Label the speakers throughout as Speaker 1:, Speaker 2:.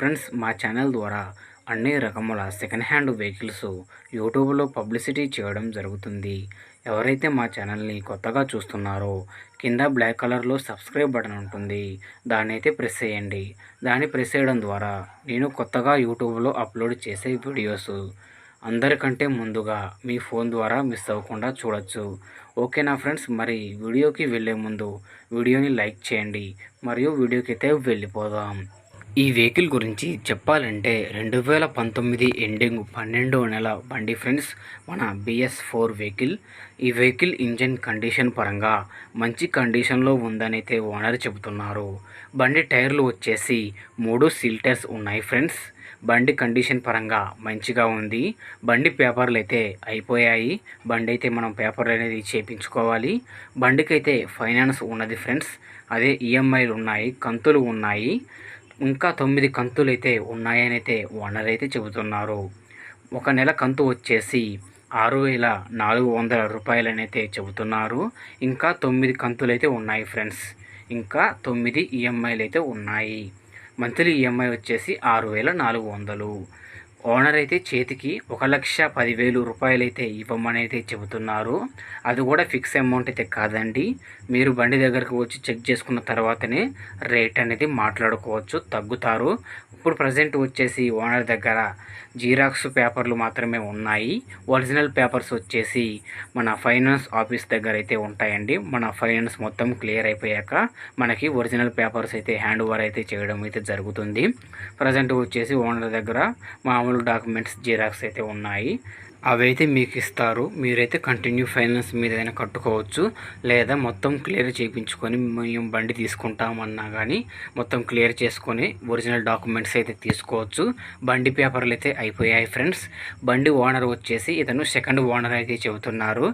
Speaker 1: Friends మా channel ద్వారా అన్ని రకముల సెకండ్ హ్యాండ్ వెహికల్స్ యూట్యూబ్లో పబ్లిసిటీ చేయడం జరుగుతుంది. ఎవరైతే మా ఛానల్ని కొత్తగా చూస్తున్నారో కింద బ్లాక్ కలర్లో సబ్స్క్రైబ్ బటన్ ఉంటుంది. దాన్ని అయితే ప్రెస్ చేయండి. దాన్ని ప్రెస్ చేయడం ద్వారా నేను కొత్తగా యూట్యూబ్లో అప్లోడ్ చేసే వీడియోస్ అందరికంటే ముందుగా మీ ఫోన్ ద్వారా మిస్ అవ్వకుండా చూడొచ్చు. ఓకేనా ఫ్రెండ్స్? మరి వీడియోకి వెళ్ళే ముందు వీడియోని లైక్ చేయండి. మరియు వీడియోకి అయితే వెళ్ళిపోదాం. ఈ వెహికల్ గురించి చెప్పాలంటే రెండు వేల పంతొమ్మిది ఎండింగ్ పన్నెండో నెల బండి ఫ్రెండ్స్ మన బిఎస్ ఫోర్ వెహికల్. ఈ వెహికల్ ఇంజన్ కండిషన్ పరంగా మంచి కండిషన్లో ఉందనైతే ఓనర్ చెబుతున్నారు. బండి టైర్లు వచ్చేసి మూడు సీల్టర్స్ ఉన్నాయి ఫ్రెండ్స్. బండి కండిషన్ పరంగా మంచిగా ఉంది. బండి పేపర్లు అయితే అయిపోయాయి. బండి అయితే మనం పేపర్లు అనేది చేపించుకోవాలి. బండికి అయితే ఫైనాన్స్ ఉన్నది ఫ్రెండ్స్. అదే ఈఎంఐలు ఉన్నాయి కంతులు ఉన్నాయి. ఇంకా తొమ్మిది కంతులు అయితే ఉన్నాయని అయితే ఓనర్ అయితే చెబుతున్నారు. ఒక నెల కంతు వచ్చేసి ఆరు వేల నాలుగు వందల రూపాయలని అయితే చెబుతున్నారు. ఇంకా తొమ్మిది కంతులు అయితే ఉన్నాయి ఫ్రెండ్స్. ఇంకా తొమ్మిది ఈఎంఐలు అయితే ఉన్నాయి. మంత్లీ ఈఎంఐ వచ్చేసి ఆరు వేల నాలుగు వందలు. ఓనర్ అయితే చేతికి ఒక లక్ష పదివేలు రూపాయలు అయితే ఇవ్వమని అయితే చెబుతున్నారు. అది కూడా ఫిక్స్ అమౌంట్ అయితే కాదండి. మీరు బండి దగ్గరకు వచ్చి చెక్ చేసుకున్న తర్వాతనే రేట్ అనేది మాట్లాడుకోవచ్చు తగ్గుతారు. ఇప్పుడు ప్రజెంట్ వచ్చేసి ఓనర్ దగ్గర జీరాక్స్ పేపర్లు మాత్రమే ఉన్నాయి. ఒరిజినల్ పేపర్స్ వచ్చేసి మన ఫైనాన్స్ ఆఫీస్ దగ్గర అయితే ఉంటాయండి. మన ఫైనాన్స్ మొత్తం క్లియర్ అయిపోయాక మనకి ఒరిజినల్ పేపర్స్ అయితే హ్యాండ్ ఓవర్ అయితే చేయడం అయితే జరుగుతుంది. ప్రజెంట్ వచ్చేసి ఓనర్ దగ్గర మామూలు డాక్యుమెంట్స్ జీరాక్స్ అయితే ఉన్నాయి. అవైతే మీకు ఇస్తారు మీరైతే కంటిన్యూ ఫైనాన్స్ మీద అయినా కట్టుకోవచ్చు. లేదా మొత్తం క్లియర్ చేయించుకొని మేము బండి తీసుకుంటామన్నా కానీ మొత్తం క్లియర్ చేసుకొని ఒరిజినల్ డాక్యుమెంట్స్ అయితే తీసుకోవచ్చు. బండి పేపర్లు అయితే అయిపోయాయి ఫ్రెండ్స్ బండి ఓనర్ వచ్చేసి ఇతను సెకండ్ ఓనర్ అయితే చెబుతున్నారు.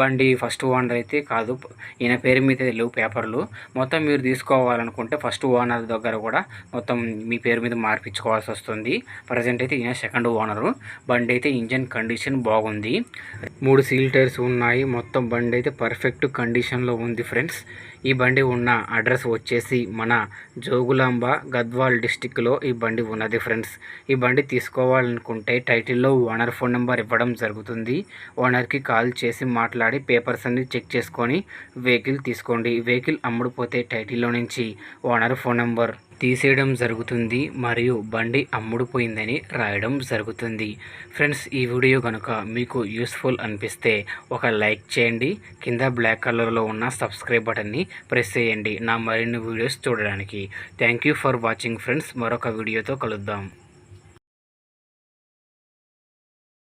Speaker 1: బండి ఫస్ట్ ఓనర్ అయితే కాదు ఈయన పేరు మీద లేవు పేపర్లు. మొత్తం మీరు తీసుకోవాలనుకుంటే ఫస్ట్ ఓనర్ దగ్గర కూడా మొత్తం మీ పేరు మీద మార్పించుకోవాల్సి వస్తుంది. ప్రజెంట్ అయితే ఈయన సెకండ్ ఓనరు బండి అయితే ఇంజన్ కండిషన్ కండిషన్ బాగుంది. మూడు సీల్ టైర్స్ ఉన్నాయి. మొత్తం బండి అయితే పర్ఫెక్ట్ కండిషన్లో ఉంది ఫ్రెండ్స్. ఈ బండి ఉన్న అడ్రస్ వచ్చేసి మన జోగులాంబ గద్వాల్ డిస్టిక్లో ఈ బండి ఉన్నది ఫ్రెండ్స్. ఈ బండి తీసుకోవాలనుకుంటే టైటిల్లో ఓనర్ ఫోన్ నెంబర్ ఇవ్వడం జరుగుతుంది. ఓనర్కి కాల్ చేసి మాట్లాడి పేపర్స్ అన్ని చెక్ చేసుకొని వెహికల్ తీసుకోండి. వెహికల్ అమ్ముడుపోతే టైటిల్లో నుంచి ఓనర్ ఫోన్ నెంబర్ తీసేయడం జరుగుతుంది మరియు బండి అమ్ముడుపోయిందని రాయడం జరుగుతుంది. ఫ్రెండ్స్ ఈ వీడియో కనుక మీకు యూస్ఫుల్ అనిపిస్తే ఒక లైక్ చేయండి. కింద బ్లాక్ కలర్లో ఉన్న సబ్స్క్రైబ్ బటన్ని ప్రెస్ చేయండి. నా మరిన్ని వీడియోస్ చూడడానికి. Thank you for watching friends. మరొక వీడియోతో కలుద్దాం.